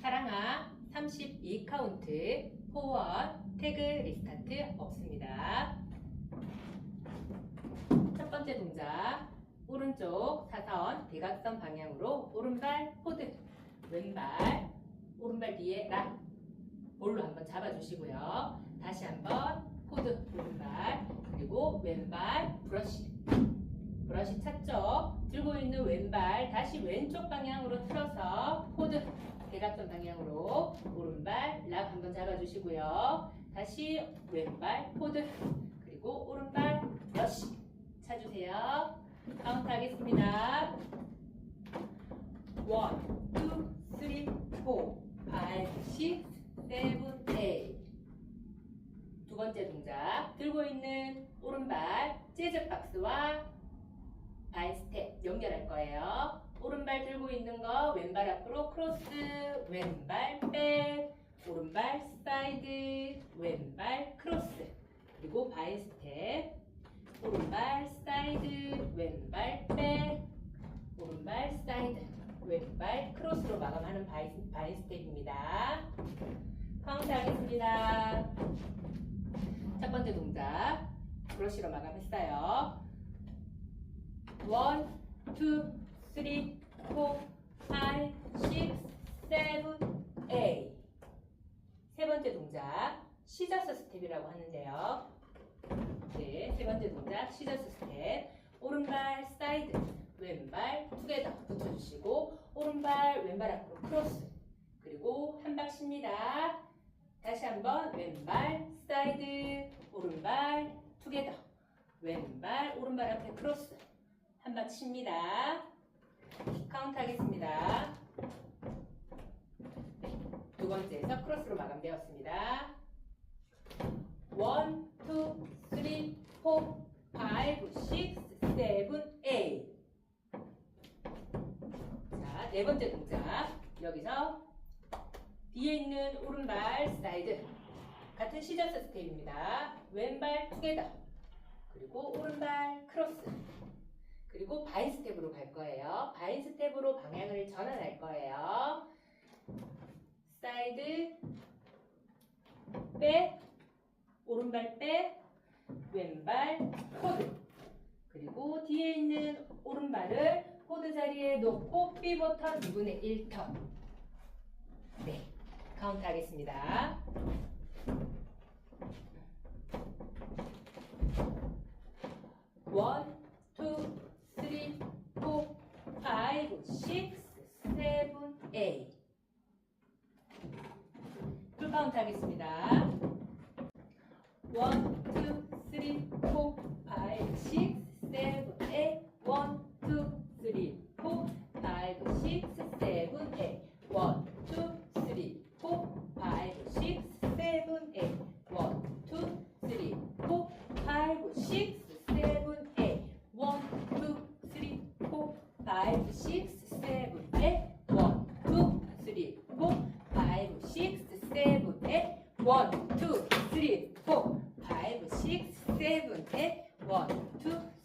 사랑아 32카운트 포원 태그 리스타트 없습니다. 첫 번째 동작 오른쪽 사선 대각선 방향으로 오른발 포드 왼발 오른발 뒤에 락 볼로 한번 잡아주시고요. 다시 한번 포드 오른발 그리고 왼발 브러쉬 브러쉬 찾죠? 들고 있는 왼발 다시 왼쪽 방향으로 틀어서 포드 대각선 방향으로 오른발 락 한번 잡아주시고요. 다시 왼발 포드 그리고 오른발 브러쉬 찾으세요. 카운트 하겠습니다. 1, 2, 3, 4, 5, 6, 7, 8 두 번째 동작 들고 있는 오른발 재즈 박스와 발 스텝 연결할 거예요. 오른발 들고 있는 거 왼발 앞으로 크로스 왼발 백 오른발 사이드 왼발 크로스 그리고 바이 스텝 오른발 사이드 왼발 백 오른발 사이드 왼발 크로스로 마감하는 바이, 바이 스텝입니다. 카운트 하겠습니다. 첫 번째 동작 브러쉬로 마감했어요. 1, 2, 3, 4, 5, 6, 7, 8. 세 번째 동작 시저스 스텝이라고 하는데요. 네, 세 번째 동작 시저스 스텝. 오른발 사이드, 왼발 투게더 붙여주시고 오른발 왼발 앞으로 크로스. 그리고 한 박십니다. 다시 한번 왼발 사이드, 오른발 투게더. 왼발 오른발 앞에 크로스. 한박 칩니다. 카운트 하겠습니다. 네, 두 번째에서 크로스로 마감되었습니다. 1, 2, 3, 4, 5, 6, 7, 8. 자, 네 번째 동작. 여기서 뒤에 있는 오른발 사이드. 같은 시저스 스텝입니다. 왼발 투게더. 그리고 오른발 크로스. 그리고 바인 스텝으로 갈 거예요. 바인 스텝으로 방향을 전환할 거예요. 사이드, 백, 오른발 백, 왼발 코드. 그리고 뒤에 있는 오른발을 코드 자리에 놓고 버튼 2분의 1턴. 네, 카운트 하겠습니다. 원, 투, 5, 6, 7, 8. 풀 카운트 하겠습니다. 1, 2, 3, 4, 5, 6, 7, 8. 1, 2, 3, 4, 5, 6, 7, 8. 1, 2, 3, 4, 5, 6, 7, 8. 1, 2, 3, 4, 5, 6, 7, 8. 세븐의 원, 투,